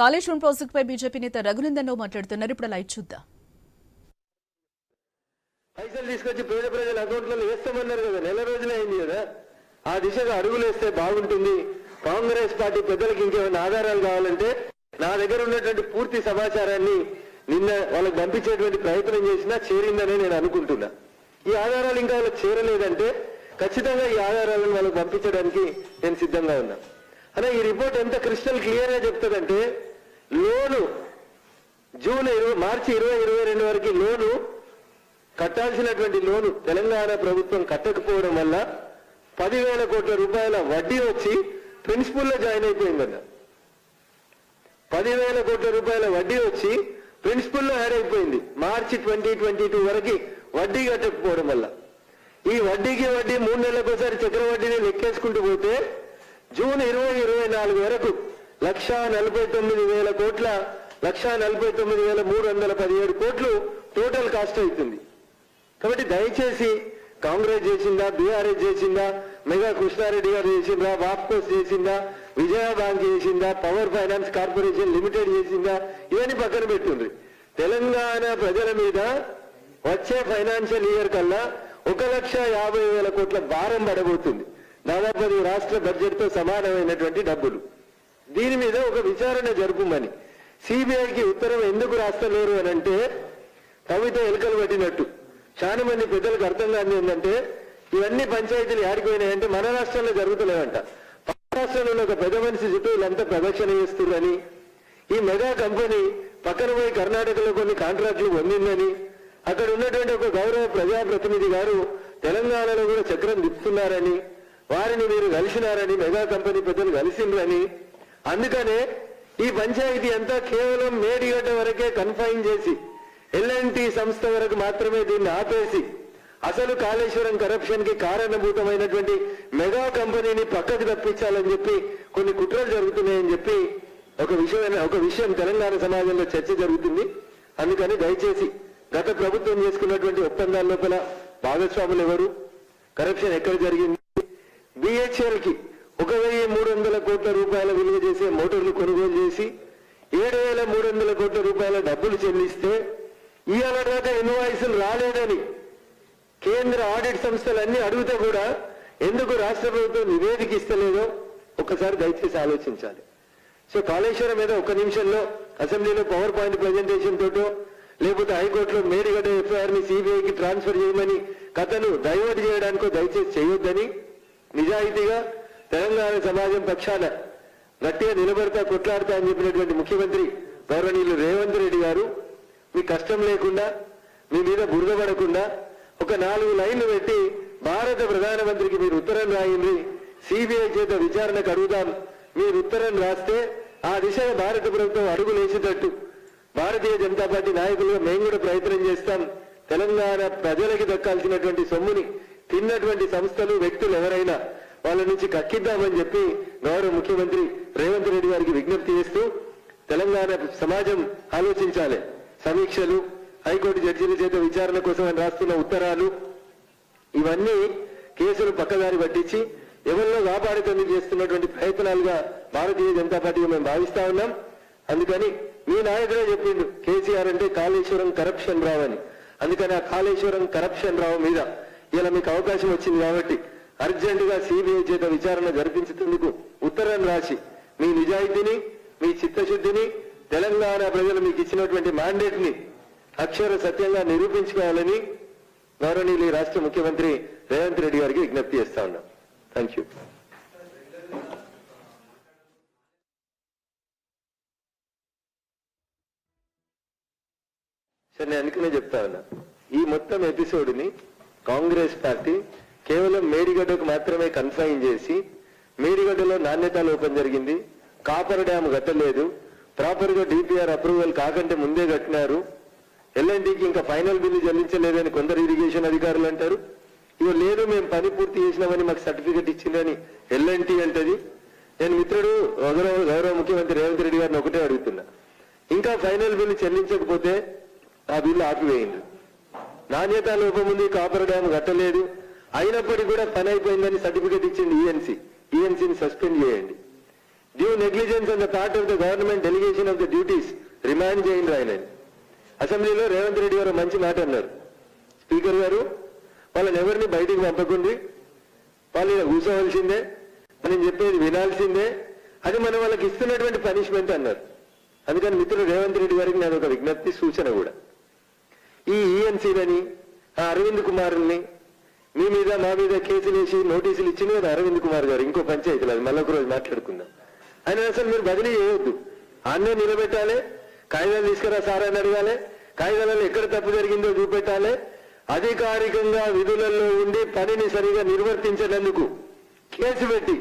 కాళేశ్వరం ప్రాజెక్టుపై బీజేపీ నేత రఘునందన్ రావు మాట్లాడుతున్నారు. ఇప్పుడు లైట్ చూద్దాం. పైసలు తీసుకొచ్చి పేద ప్రజల అకౌంట్లలో వేస్తామన్నారు కదా నెల రోజులే అయింది కదా. ఆ దిశగా అడుగులు వేస్తే బాగుంటుంది. కాంగ్రెస్ పార్టీ పెద్దలకు ఇంకేమైనా ఆధారాలు కావాలంటే నా దగ్గర ఉన్నటువంటి పూర్తి సమాచారాన్ని నిన్న వాళ్ళకి పంపించేటువంటి ప్రయత్నం చేసినా చేరిందని నేను అనుకుంటున్నా. ఈ ఆధారాలు ఇంకా వాళ్ళకి చేరలేదంటే ఖచ్చితంగా ఈ ఆధారాలను వాళ్ళకి పంపించడానికి నేను సిద్ధంగా ఉన్నా. అలా ఈ రిపోర్ట్ ఎంత క్రిస్టల్ క్లియర్గా చెప్తుందంటే లోను. జూన్ ఇరవై మార్చి ఇరవై ఇరవై రెండు వరకు లోను కట్టాల్సినటువంటి లోను తెలంగాణ ప్రభుత్వం కట్టకపోవడం వల్ల పదివేల కోట్ల రూపాయల వడ్డీ వచ్చి ప్రిన్సిపల్లో జాయిన్ అయిపోయిందన్న పదివేల కోట్ల రూపాయల వడ్డీ వచ్చి ప్రిన్సిపల్లో యాడ్ అయిపోయింది. మార్చి ట్వంటీ ట్వంటీ టూ వరకు వడ్డీ కట్టకపోవడం వల్ల. ఈ వడ్డీకి వడ్డీ మూడు నెలలకు ఒకసారి చక్ర వడ్డీని లెక్కేసుకుంటూ పోతే జూన్ ఇరవై ఇరవై నాలుగు వరకు లక్ష నలభై తొమ్మిది వేల కోట్ల లక్షా నలభై తొమ్మిది వేల మూడు వందల పదిహేడు కోట్లు టోటల్ కాస్ట్ అవుతుంది. కాబట్టి దయచేసి కాంగ్రెస్ చేసిందా బీఆర్ఎస్ చేసిందా మెగా కృష్ణారెడ్డి గారు చేసిందా వాప్కోస్ చేసిందా విజయ బ్యాంక్ చేసిందా పవర్ ఫైనాన్స్ కార్పొరేషన్ లిమిటెడ్ చేసిందా ఇవన్నీ పక్కన పెట్టుంది తెలంగాణ ప్రజల మీద వచ్చే ఫైనాన్షియల్ ఇయర్ కల్లా ఒక లక్ష యాభై వేల కోట్ల భారం పడబోతుంది. దాదాపు రాష్ట్ర బడ్జెట్తో సమానమైనటువంటి డబ్బులు. దీని మీద ఒక విచారణ జరుపుమని సిబిఐకి ఉత్తరం ఎందుకు రాస్తలేరు అని అంటే కవిత ఎలుకలు పట్టినట్టు. చాలా మంది పెద్దలకు అర్థం కాదు ఏంటంటే ఇవన్నీ పంచాయతీలు ఆడిపోయినాయంటే మన రాష్ట్రంలో జరుగుతలేవంట. పక్క రాష్ట్రంలో ఉన్న ఒక పెద్ద మనిషి చుట్టూ వీళ్ళంతా ప్రదక్షిణ చేస్తుందని ఈ మెగా కంపెనీ పక్కన పోయి కర్ణాటకలో కొన్ని కాంట్రాక్టులు పొందిందని. అక్కడ ఉన్నటువంటి ఒక గౌరవ ప్రజాప్రతినిధి గారు తెలంగాణలో కూడా చక్రం తిప్పుతున్నారని. వారిని మీరు కలిసినారని మెగా కంపెనీ పెద్దలు కలిసిండ్రని. అందుకనే ఈ పంచాయతీ అంతా కేవలం మేడిగడ్డ వరకే కన్ఫైన్ చేసి ఎల్ఎన్టీ సంస్థ వరకు మాత్రమే దీన్ని ఆపేసి అసలు కాళేశ్వరం కరప్షన్కి కారణభూతమైనటువంటి మెగా కంపెనీని పక్కకు తప్పించాలని చెప్పి కొన్ని కుట్రలు జరుగుతున్నాయని చెప్పి ఒక విషయం ఒక విషయం తెలంగాణ సమాజంలో చర్చ జరుగుతుంది. అందుకని దయచేసి గత ప్రభుత్వం చేసుకున్నటువంటి ఒప్పందాల లోపల భాగస్వాములు ఎవరు? కరప్షన్ ఎక్కడ జరిగింది? బిహెచ్ఎల్కి ఒక వెయ్యి మూడు వందల కోట్ల రూపాయల విలువ చేసే మోటార్లు కొనుగోలు చేసి ఏడు వేల మూడు వందల కోట్ల రూపాయల డబ్బులు చెల్లిస్తే ఇవాళ దాకా ఇన్వాయిస్లు రాలేదని కేంద్ర ఆడిట్ సంస్థలన్నీ అడిగితే కూడా ఎందుకు రాష్ట్ర ప్రభుత్వం నివేదిక ఇస్తలేదో ఒకసారి దయచేసి ఆలోచించాలి. సో కాళేశ్వరం మీద ఒక నిమిషంలో అసెంబ్లీలో పవర్ పాయింట్ ప్రజెంటేషన్ తోటో లేకపోతే హైకోర్టులో మేడిగడ్డ ఎఫ్ఐఆర్ని సిబిఐకి ట్రాన్స్ఫర్ చేయమని కథను డైవర్ట్ చేయడానికో దయచేసి చేయొద్దని నిజాయితీగా తెలంగాణ సమాజం పక్షాన గట్టిగా నిలబడతా కొట్లాడతా అని చెప్పినటువంటి ముఖ్యమంత్రి గౌరవనీయులు రేవంత్ రెడ్డి గారు మీ కష్టం లేకుండా మీ మీద బురద పడకుండా ఒక నాలుగు లైన్లు పెట్టి భారత ప్రధానమంత్రికి మీరు ఉత్తరం రాయండి సిబిఐ చేత విచారణకు అడుగుదాం మీరు ఉత్తరం రాస్తే ఆ దిశగా భారత ప్రభుత్వం అడుగులేసేటట్టు భారతీయ జనతా పార్టీ నాయకులుగా మేము కూడా ప్రయత్నం చేస్తాం. తెలంగాణ ప్రజలకి దక్కాల్సినటువంటి సొమ్ముని తిన్నటువంటి సంస్థలు వ్యక్తులు ఎవరైనా వాళ్ళ నుంచి కక్కిద్దామని చెప్పి గౌరవ ముఖ్యమంత్రి రేవంత్ రెడ్డి గారికి విజ్ఞప్తి చేస్తూ తెలంగాణ సమాజం ఆలోచించాలి. సమీక్షలు హైకోర్టు జడ్జీల చేత విచారణ కోసం అని రాస్తున్న ఉత్తరాలు ఇవన్నీ కేసులు పక్కదారి పట్టించి ఎవరిలో వ్యాపారితం చేస్తున్నటువంటి ప్రయత్నాలుగా భారతీయ జనతా పార్టీగా మేము భావిస్తా ఉన్నాం. అందుకని మీ నాయకుడే చెప్పిండు కేసీఆర్ అంటే కాళేశ్వరం కరప్షన్ రావు అని. అందుకని ఆ కాళేశ్వరం కరప్షన్ రావు మీద ఇలా మీకు అవకాశం వచ్చింది కాబట్టి అర్జెంట్గా సిబిఐ చేత విచారణ జరిపించేందుకు ఉత్తరం రాసి మీ నిజాయితీని మీ చిత్తశుద్ధిని తెలంగాణ ప్రజలు మీకు ఇచ్చినటువంటి మ్యాండేట్ని అక్షర సత్యంగా నిరూపించుకోవాలని గౌరవనీయులు రాష్ట్ర ముఖ్యమంత్రి రేవంత్ రెడ్డి గారికి విజ్ఞప్తి చేస్తా ఉన్నాం. థ్యాంక్ యూ సరే నేను అందుకనే చెప్తా ఉన్నా. ఈ మొత్తం ఎపిసోడ్ని కాంగ్రెస్ పార్టీ కేవలం మేడిగడ్డకు మాత్రమే కన్ఫైన్ చేసి మేడిగడ్డలో నాణ్యత లోపం జరిగింది. కాపర్ డ్యామ్ కట్టలేదు. ప్రాపర్గా డిపిఆర్ అప్రూవల్ కాకంటే ముందే కట్టినారు. ఎల్ఎన్టీకి ఇంకా ఫైనల్ బిల్లు చెల్లించలేదని కొందరు ఇరిగేషన్ అధికారులు అంటారు. ఇవి లేదు మేము పని పూర్తి చేసినామని మాకు సర్టిఫికెట్ ఇచ్చిందని ఎల్ఎన్టీ అంటది. నేను మిత్రుడు గౌరవ గౌరవ ముఖ్యమంత్రి రేవంత్ రెడ్డి గారిని ఒకటే అడుగుతున్నా. ఇంకా ఫైనల్ బిల్లు చెల్లించకపోతే ఆ బిల్లు ఆపివేయండి. నాణ్యత లోపం ఉంది కాపర్ డ్యామ్ కట్టలేదు. అయినప్పటికీ కూడా పని అయిపోయిందని సర్టిఫికేట్ ఇచ్చింది ఈఎన్సీ ఈఎన్సీని సస్పెండ్ చేయండి. Due negligence and the part of the government delegation of the duties remand చేయండి ఆయన అసెంబ్లీలో రేవంత్ రెడ్డి గారు మంచి మాట అన్నారు. స్పీకర్ గారు వాళ్ళని ఎవరిని బయటికి పంపకుంది వాళ్ళు ఇలా కూర్చోవలసిందే. మనం చెప్పేది వినాల్సిందే. అది మనం వాళ్ళకి ఇస్తున్నటువంటి పనిష్మెంట్ అన్నారు. అందుకని మిత్రుడు రేవంత్ రెడ్డి గారికి నేను ఒక విజ్ఞప్తి సూచన కూడా. ఈ ఈఎన్సీలని ఆ అరవింద్ కుమార్ని మీ మీద నా మీద కేసులు వేసి నోటీసులు ఇచ్చింది కదా అరవింద్ కుమార్ గారు ఇంకో పంచాయతీలు అది మళ్ళీ ఒక రోజు మాట్లాడుకుందాం. ఆయన అసలు మీరు బదిలీ చేయవద్దు ఆన్నే నిలబెట్టాలి కాగితాలు తీసుకురా సార్ అని అడగాలి కాగితాలలో ఎక్కడ తప్పు జరిగిందో చూపెట్టాలి అధికారికంగా విధులలో ఉండి పనిని సరిగా నిర్వర్తించినందుకు కేసు పెట్టి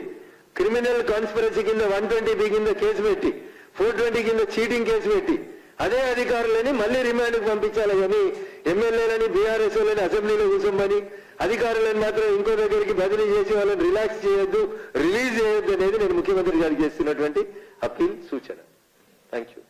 క్రిమినల్ కాన్స్పిరసీ కింద వన్ ట్వంటీ బి కింద కేసు పెట్టి ఫోర్ ట్వంటీ కింద చీటింగ్ కేసు పెట్టి అదే అధికారులని మళ్ళీ రిమాండ్కి పంపించాలి కానీ ఎమ్మెల్యేలని బీఆర్ఎస్ వాళ్ళని అసెంబ్లీలో కూర్చోమని అధికారులను మాత్రం ఇంకో దగ్గరికి బదిలీ చేసి వాళ్ళని రిలాక్స్ చేయొద్దు రిలీజ్ చేయొద్దు అనేది నేను ముఖ్యమంత్రి గారికి చేస్తున్నటువంటి అప్పీల్ సూచన. Thank you